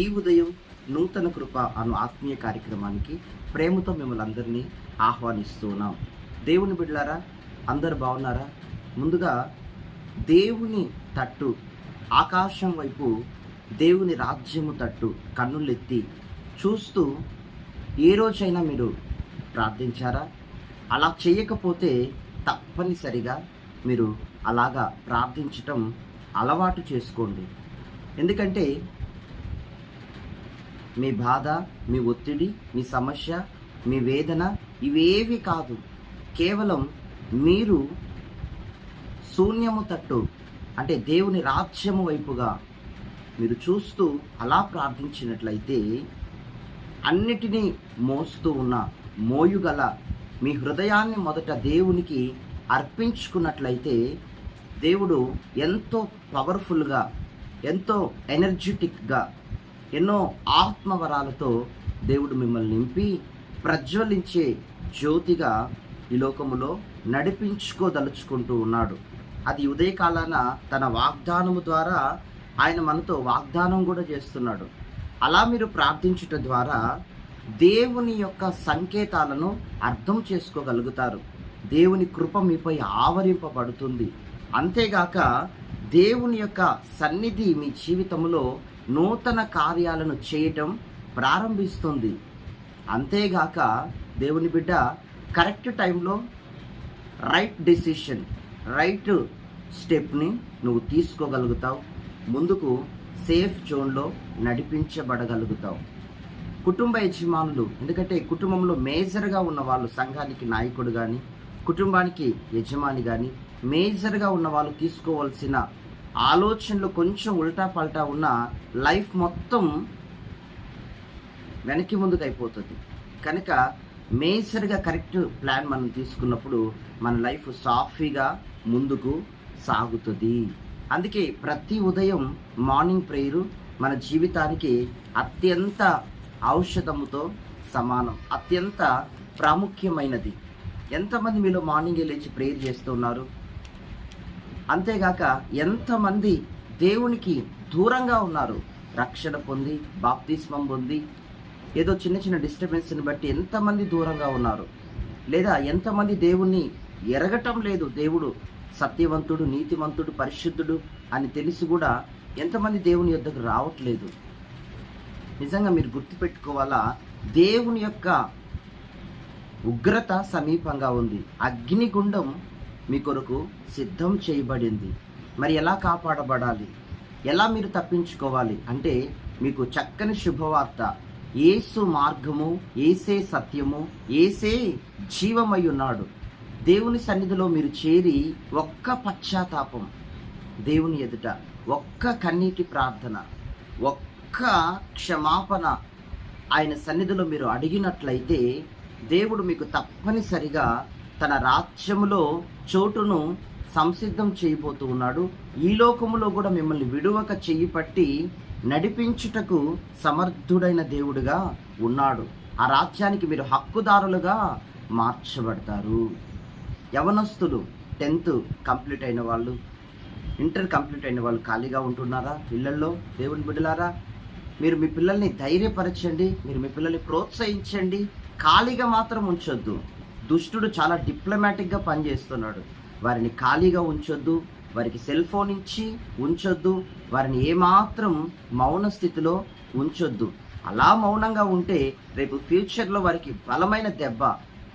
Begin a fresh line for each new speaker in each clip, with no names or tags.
ఈ ఉదయం నూతన కృప అను ఆత్మీయ కార్యక్రమానికి ప్రేమతో మిమ్మల్ని అందరినీ ఆహ్వానిస్తూ ఉన్నాం దేవుని బిడ్డలారా అందరు బాగున్నారా? ముందుగా దేవుని తట్టు ఆకాశం వైపు దేవుని రాజ్యము తట్టు కన్నులెత్తి చూస్తూ ఏ రోజైనా మీరు ప్రార్థించారా? అలా చేయకపోతే తప్పనిసరిగా మీరు అలాగా ప్రార్థించటం అలవాటు చేసుకోండి. ఎందుకంటే మీ బాధ మీ ఒత్తిడి మీ సమస్య మీ వేదన ఇవేవి కాదు. కేవలం మీరు శూన్యము తట్టు అంటే దేవుని రాజ్యము వైపుగా మీరు చూస్తూ అలా ప్రార్థించినట్లయితే అన్నిటినీ మోస్తూ ఉన్న మోయుగల మీ హృదయాన్ని మొదట దేవునికి అర్పించుకున్నట్లయితే దేవుడు ఎంతో పవర్ఫుల్గా ఎంతో ఎనర్జెటిక్గా ఎన్నో ఆత్మవరాలతో దేవుడు మిమ్మల్ని నింపి ప్రజ్వలించే జ్యోతిగా ఈ లోకములో నడిపించుకోదలుచుకుంటూ ఉన్నాడు. అది ఉదయకాలాన తన వాగ్దానము ద్వారా ఆయన మనతో వాగ్దానం కూడా చేస్తున్నాడు. అలా మీరు ప్రార్థించుట ద్వారా దేవుని యొక్క సంకేతాలను అర్థం చేసుకోగలుగుతారు. దేవుని కృప మీపై ఆవరింపబడుతుంది. అంతేగాక దేవుని యొక్క సన్నిధి మీ జీవితంలో నూతన కార్యాలను చేయటం ప్రారంభిస్తుంది. అంతేగాక దేవుని బిడ్డ కరెక్ట్ టైంలో రైట్ డెసిషన్ రైట్ స్టెప్ని నువ్వు తీసుకోగలుగుతావు. ముందుకు సేఫ్ జోన్లో నడిపించబడగలుగుతావు. కుటుంబ యజమానులు ఎందుకంటే కుటుంబంలో మేజర్గా ఉన్న వాళ్ళు సంఘానికి నాయకుడు కానీ కుటుంబానికి యజమాని కానీ మేజర్గా ఉన్న వాళ్ళు తీసుకోవాల్సిన ఆలోచనలు కొంచెం ఉల్టా పల్టా ఉన్న లైఫ్ మొత్తం వెనక్కి ముందుకు అయిపోతుంది కనుక మేజర్గా కరెక్ట్ ప్లాన్ మనం తీసుకున్నప్పుడు మన లైఫ్ సాఫీగా ముందుకు సాగుతుంది. అందుకే ప్రతి ఉదయం మార్నింగ్ ప్రేయరు మన జీవితానికి అత్యంత ఔషధముతో సమానం అత్యంత ప్రాముఖ్యమైనది. ఎంతమంది మీలో మార్నింగ్ లేచి ప్రేయర్ చేస్తున్నారు అంతేగాక ఎంతమంది దేవునికి దూరంగా ఉన్నారు? రక్షణ పొంది బాప్తిస్మం పొంది ఏదో చిన్న చిన్న డిస్టర్బెన్స్ని బట్టి ఎంతమంది దూరంగా ఉన్నారు? లేదా ఎంతమంది దేవుణ్ణి ఎరగటం లేదు? దేవుడు సత్యవంతుడు నీతివంతుడు పరిశుద్ధుడు అని తెలిసి కూడా ఎంతమంది దేవుని యొద్దకు రావట్లేదు? నిజంగా మీరు గుర్తుపెట్టుకోవాలా? దేవుని యొక్క ఉగ్రత సమీపంగా ఉంది. అగ్నిగుండం మీ కొరకు సిద్ధం చేయబడింది. మరి ఎలా కాపాడబడాలి? ఎలా మీరు తప్పించుకోవాలి? అంటే మీకు చక్కని శుభవార్త. ఏసు మార్గము ఏసే సత్యము ఏసే జీవమై ఉన్నాడు దేవుని సన్నిధిలో మీరు చేరి ఒక్క పశ్చాత్తాపం. దేవుని ఎదుట ఒక్క కన్నీటి ప్రార్థన ఒక్క క్షమాపణ ఆయన సన్నిధిలో మీరు అడిగినట్లయితే దేవుడు మీకు తప్పనిసరిగా తన రాజ్యములో చోటును సంసిద్ధం చేయబోతూ ఉన్నాడు. ఈ లోకములో కూడా మిమ్మల్ని విడువక చెయ్యి పట్టి నడిపించుటకు సమర్థుడైన దేవుడుగా ఉన్నాడు. ఆ రాజ్యానికి మీరు హక్కుదారులుగా మార్చబడతారు. యవనస్తులు టెన్త్ కంప్లీట్ అయిన వాళ్ళు ఇంటర్ కంప్లీట్ అయిన వాళ్ళు ఖాళీగా ఉంటున్నారా? పిల్లల్లో? దేవుని బిడ్డలారా మీరు మీ పిల్లల్ని ధైర్యపరచండి మీరు మీ పిల్లల్ని ప్రోత్సహించండి. ఖాళీగా మాత్రం ఉంచొద్దు. దుష్టుడు చాలా డిప్లొమాటిక్గా పనిచేస్తున్నాడు. వారిని ఖాళీగా ఉంచొద్దు వారికి సెల్ ఫోన్ ఇచ్చి ఉంచొద్దు వారిని ఏమాత్రం మౌన స్థితిలో ఉంచొద్దు. అలా మౌనంగా ఉంటే రేపు ఫ్యూచర్లో వారికి బలమైన దెబ్బ.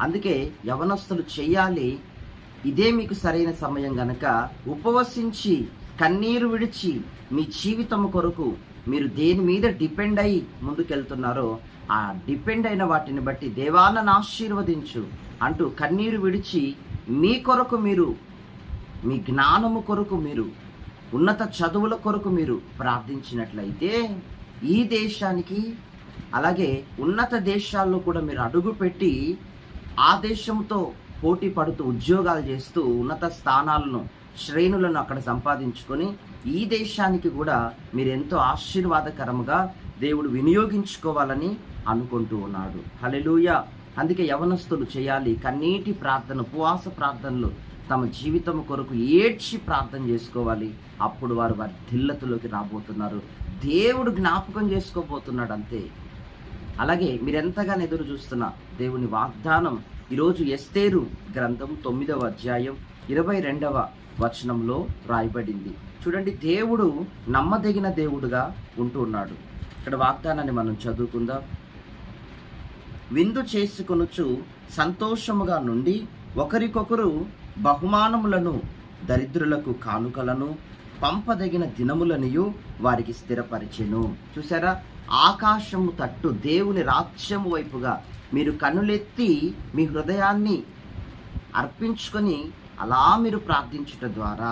అందుకే యవనస్తులు చేయాలి ఇదే మీకు సరైన సమయం గనక. ఉపవసించి కన్నీరు విడిచి మీ జీవితం కొరకు మీరు దేని మీద డిపెండ్ అయి ముందుకెళ్తున్నారో ఆ డిపెండ్ అయిన వాటిని బట్టి దేవాలను ఆశీర్వదించు అంటూ కన్నీరు విడిచి మీ కొరకు మీరు మీ జ్ఞానము కొరకు మీరు ఉన్నత చదువుల కొరకు మీరు ప్రార్థించినట్లయితే ఈ దేశానికి అలాగే ఉన్నత దేశాల్లో కూడా మీరు అడుగుపెట్టి ఆ దేశంతో పోటీ పడుతూ ఉద్యోగాలు చేస్తూ ఉన్నత స్థానాలను శ్రేణులను అక్కడ సంపాదించుకొని ఈ దేశానికి కూడా మీరు ఎంతో ఆశీర్వాదకరముగా దేవుడు వినియోగించుకోవాలని అనుకుంటూ ఉన్నాడు. హలెలూయ అందుకే యవనస్తులు చేయాలి. కన్నీటి ప్రార్థన ఉపవాస ప్రార్థనలు తమ జీవితం కొరకు ఏడ్చి ప్రార్థన చేసుకోవాలి. అప్పుడు వారు వారి దిల్లతులోకి రాబోతున్నారు. దేవుడు జ్ఞాపకం చేసుకోబోతున్నాడు అంతే. అలాగే మీరెంతగానో ఎదురు చూస్తున్న దేవుని వాగ్దానం ఈరోజు ఎస్తేరు గ్రంథం తొమ్మిదవ అధ్యాయం ఇరవై రెండవ వచనంలో రాయబడింది. చూడండి దేవుడు నమ్మదగిన దేవుడుగా ఉంటున్నాడు ఇక్కడ వాగ్దానాన్ని మనం చదువుకుందాం. విందు చేసుకొనుచు సంతోషముగా నుండి ఒకరికొకరు బహుమానములను దరిద్రులకు కానుకలను పంపదగిన దినములనియు వారికి స్థిరపరిచెను. చూసారా ఆకాశము తట్టు దేవుని రాజ్యము వైపుగా మీరు కన్నులెత్తి మీ హృదయాన్ని అర్పించుకొని అలా మీరు ప్రార్థించుట ద్వారా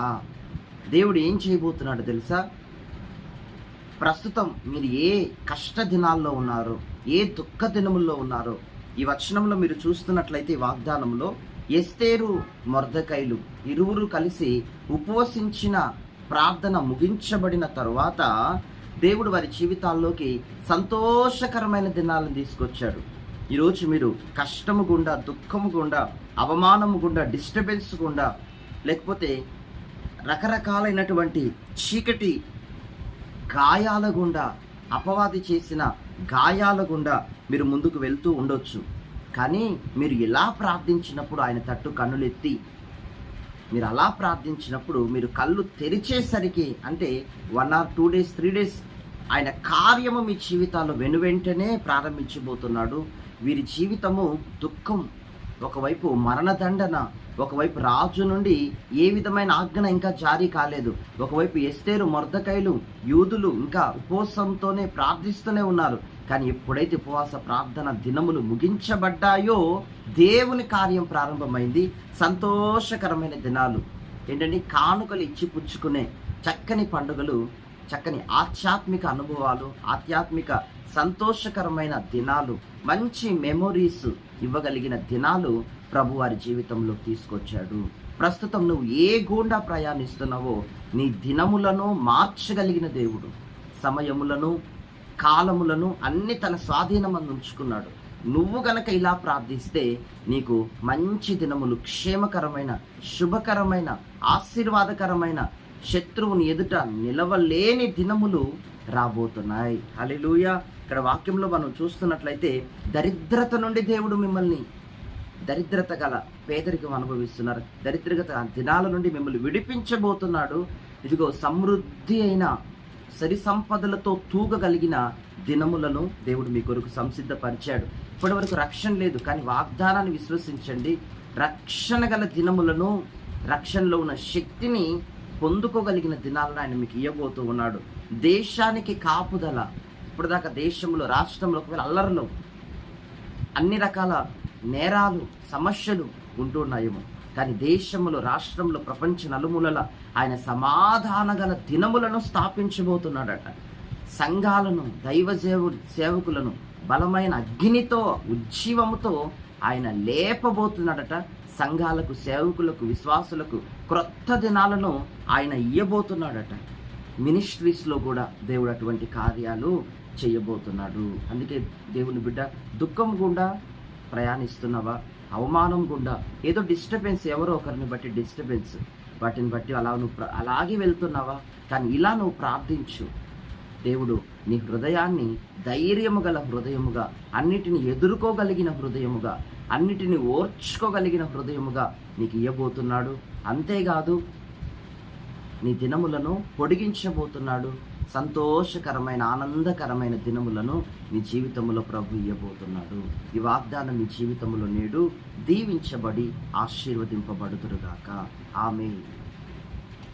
దేవుడు ఏం చేయబోతున్నాడు తెలుసా? ప్రస్తుతం మీరు ఏ కష్ట దినాల్లో ఉన్నారో ఏ దుఃఖ దినముల్లో ఉన్నారో ఈ వచనంలో మీరు చూస్తున్నట్లయితే ఈ వాగ్దానంలో ఎస్తేరు మొర్దకైలు ఇరువురు కలిసి ఉపవసించిన ప్రార్థన ముగించబడిన తరువాత దేవుడు వారి జీవితాల్లోకి సంతోషకరమైన దినాలను తీసుకొచ్చాడు. ఈరోజు మీరు కష్టము గుండా దుఃఖము గుండా అవమానము గుండా డిస్టర్బెన్స్ గుండా లేకపోతే రకరకాలైనటువంటి చీకటి గాయాల గుండా అపవాది చేసిన గాయాల గుండా మీరు ముందుకు వెళ్తూ ఉండొచ్చు. కానీ మీరు ఇలా ప్రార్థించినప్పుడు ఆయన తట్టు కన్నులెత్తి మీరు అలా ప్రార్థించినప్పుడు మీరు కళ్ళు తెరిచేసరికి అంటే one or two days three days ఆయన కార్యము మీ జీవితాల్లో వెనువెంటనే ప్రారంభించబోతున్నాడు. వీరి జీవితము దుఃఖం. ఒకవైపు మరణదండన ఒకవైపు రాజు నుండి ఏ విధమైన ఆజ్ఞ ఇంకా జారీ కాలేదు. ఒకవైపు ఎస్తేరు మొర్దకాయలు యూదులు ఇంకా ఉపవాసంతోనే ప్రార్థిస్తూనే ఉన్నారు. కానీ ఎప్పుడైతే ఉపవాస ప్రార్థన దినములు ముగించబడ్డాయో దేవుని కార్యం ప్రారంభమైంది. సంతోషకరమైన దినాలు. ఏంటంటే కానుకలు ఇచ్చి పుచ్చుకునే చక్కని పండుగలు చక్కని ఆధ్యాత్మిక అనుభవాలు ఆధ్యాత్మిక సంతోషకరమైన దినాలు మంచి మెమొరీస్ ఇవ్వగలిగిన దినాలు ప్రభు వారి జీవితంలో తీసుకొచ్చాడు. ప్రస్తుతం నువ్వు ఏ గుండా ప్రయాణిస్తున్నావో నీ దినములను మార్చగలిగిన దేవుడు. సమయములను కాలములను అన్ని తన స్వాధీనమందు ఉంచుకున్నాడు. నువ్వు గనక ఇలా ప్రార్థిస్తే నీకు మంచి దినములు క్షేమకరమైన శుభకరమైన ఆశీర్వాదకరమైన శత్రువుని ఎదుట నిలవలేని దినములు రాబోతున్నాయి. హల్లెలూయ. ఇక్కడ వాక్యంలో మనం చూస్తున్నట్లయితే దరిద్రత నుండి దేవుడు మిమ్మల్ని దరిద్రత గల పేదరికం అనుభవిస్తున్నారు. దరిద్రత దినాల నుండి మిమ్మల్ని విడిపించబోతున్నాడు. ఇదిగో సమృద్ధి అయిన సరి సంపదలతో తూగగలిగిన దినములను దేవుడు మీ కొరకు సంసిద్ధపరిచాడు. ఇప్పటి వరకు రక్షణ లేదు కానీ వాగ్దానాన్ని విశ్వసించండి. రక్షణ గల దినములను రక్షణలో ఉన్న శక్తిని పొందుకోగలిగిన దినాలను ఆయన మీకు ఇవ్వబోతూ ఉన్నాడు. దేశానికి కాపుదల. ఇప్పటిదాకా దేశంలో రాష్ట్రంలో ఒకవేళ అల్లర్లు అన్ని రకాల నేరాలు సమస్యలు ఉంటున్నాయేమో కానీ దేశంలో రాష్ట్రంలో ప్రపంచ నలుమూలల ఆయన సమాధాన గల దినములను స్థాపించబోతున్నాడట. సంఘాలను దైవజేవు సేవకులను బలమైన అగ్నితో ఉజ్జీవముతో ఆయన లేపబోతున్నాడట. సంఘాలకు సేవకులకు విశ్వాసులకు క్రొత్త దినాలను ఆయన ఇయ్యబోతున్నాడట. మినిస్ట్రీస్లో కూడా దేవుడు అటువంటి కార్యాలు చేయబోతున్నాడు. అందుకే దేవుని బిడ్డ దుఃఖం గుండా ప్రయాణిస్తున్నావా? అవమానం గుండా? ఏదో డిస్టర్బెన్స్ ఎవరో ఒకరిని బట్టి డిస్టర్బెన్స్. వాటిని బట్టి అలా నువ్వు అలాగే వెళ్తున్నావా? కానీ ఇలా నువ్వు ప్రార్థించు. దేవుడు నీ హృదయాన్ని ధైర్యము గల హృదయముగా అన్నిటిని ఎదుర్కోగలిగిన హృదయముగా అన్నిటిని ఓర్చుకోగలిగిన హృదయముగా నీకు ఇవ్వబోతున్నాడు అంతేకాదు నీ దినములను పొడిగించబోతున్నాడు. సంతోషకరమైన ఆనందకరమైన దినములను నీ జీవితంలో ప్రభు ఇవ్వబోతున్నాడు ఈ వాగ్దానం నీ జీవితంలో నేడు దీవించబడి ఆశీర్వదింపబడుతురుగాక ఆమె